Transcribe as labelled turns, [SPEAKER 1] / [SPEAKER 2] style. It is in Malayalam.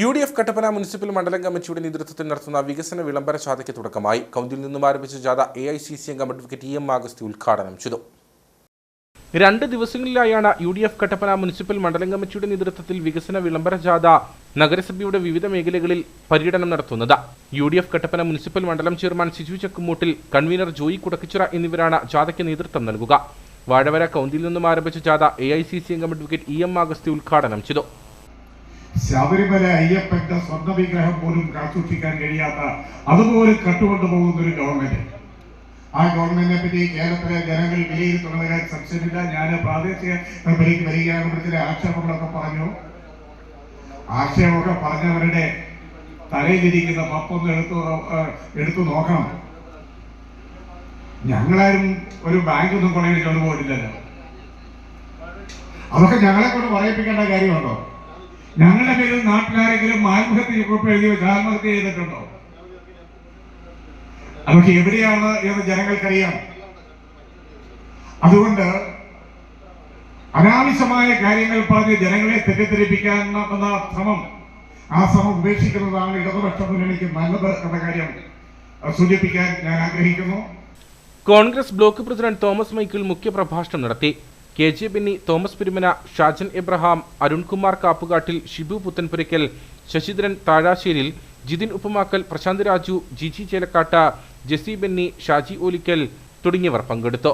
[SPEAKER 1] U D F Kattappana municipal മണ്ഡലം കമ്മിറ്റിയുടെ നേതൃത്വത്തിൽ നടത്തുന്ന വികസന വിളംബര ജാഥയ്ക്ക് തുടക്കമായി. കൗന്തിൽ നിന്നും ആരംഭിച്ച ജാഥ എ ഐ സി സി അംഗം അഡ്വക്കേറ്റ് ഇ എം ആഗസ്തി ഉദ്ഘാടനം ചെയ്തു. രണ്ട് ദിവസങ്ങളിലായാണ് U D F Kattappana municipal മണ്ഡലം കമ്മിറ്റിയുടെ നേതൃത്വത്തിൽ വികസന വിളംബര ജാഥ നഗരസഭയുടെ വിവിധ മേഖലകളിൽ പര്യടനം നടത്തുന്നത്. U D F Kattappana municipal മണ്ഡലം ചെയർമാൻ സിജു ചക്കുമൂട്ടിൽ കൺവീനർ ജോയി കുടക്കിച്ചിറ എന്നിവരാണ് ജാഥയ്ക്ക് നേതൃത്വം നൽകുക. വാഴവര കൗന്തിൽ നിന്നും ആരംഭിച്ച ജാഥ എ ഐ സി സി അംഗം അഡ്വക്കേറ്റ് ഇ എം ആഗസ്തി ഉദ്ഘാടനം ചെയ്തു.
[SPEAKER 2] ശബരിമല അയ്യപ്പന്റെ സ്വന്തം വിഗ്രഹം പോലും കാത്തുസൂക്ഷിക്കാൻ കഴിയാത്ത അതുപോലെ കട്ടുകൊണ്ടു പോകുന്ന ഒരു ഗവൺമെന്റ് ആ ഗവൺമെന്റിനെ പറ്റി കേരളത്തിലെ ജനങ്ങൾ വിലയിരുത്തുന്ന കാര്യം സംശയമില്ല. ഞാൻ പ്രാദേശിക കമ്പനിക്ക് വരികയാണ് ആക്ഷേപങ്ങളൊക്കെ പറഞ്ഞു. ആക്ഷേപമൊക്കെ പറഞ്ഞവരുടെ തലയിലിരിക്കുന്ന പപ്പൊന്ന് എടുത്തു എടുത്തു നോക്കണം. ഞങ്ങളാരും ഒരു ബാങ്കൊന്നും കൊള്ളയടിച്ചുകൊണ്ട് പോയിട്ടില്ലല്ലോ. അതൊക്കെ ഞങ്ങളെ കൊണ്ട് പറയിപ്പിക്കേണ്ട കാര്യമുണ്ടോ? ഞങ്ങളുടെ പേരിൽ നാട്ടിലാരെങ്കിലും ആത്മഹത്യ കുറിപ്പ് എഴുതി ആത്മഹത്യ ചെയ്തിട്ടുണ്ടോ? അതൊക്കെ എവിടെയാണ് എന്ന് ജനങ്ങൾക്കറിയാം. അതുകൊണ്ട് അനാവശ്യമായ കാര്യങ്ങൾ പറഞ്ഞ് ജനങ്ങളെ തെറ്റിദ്ധരിപ്പിക്കാൻ എന്ന ശ്രമം ആ ശ്രമം ഉപേക്ഷിക്കുന്നതാണ് ഇടതുപക്ഷ മുന്നണിക്ക് നല്ലത് എന്ന കാര്യം സൂചിപ്പിക്കാൻ ഞാൻ ആഗ്രഹിക്കുന്നു.
[SPEAKER 1] Congress block president Thomas Michael മുഖ്യപ്രഭാഷണം നടത്തി. കെ ജെ ബെന്നി തോമസ് പെരുമന ഷാജൻ എബ്രഹാം അരുൺകുമാർ കാപ്പുകാട്ടിൽ ഷിബു പുത്തൻപുരയ്ക്കൽ ശശിധരൻ താഴാശ്ശേരിൽ ജിതിൻ ഉപ്പമാക്കൽ പ്രശാന്ത് രാജു ജിജി ചേലക്കാട്ട ജെസി ബെന്നി ഷാജി ഓലിക്കൽ തുടങ്ങിയവർ പങ്കെടുത്തു.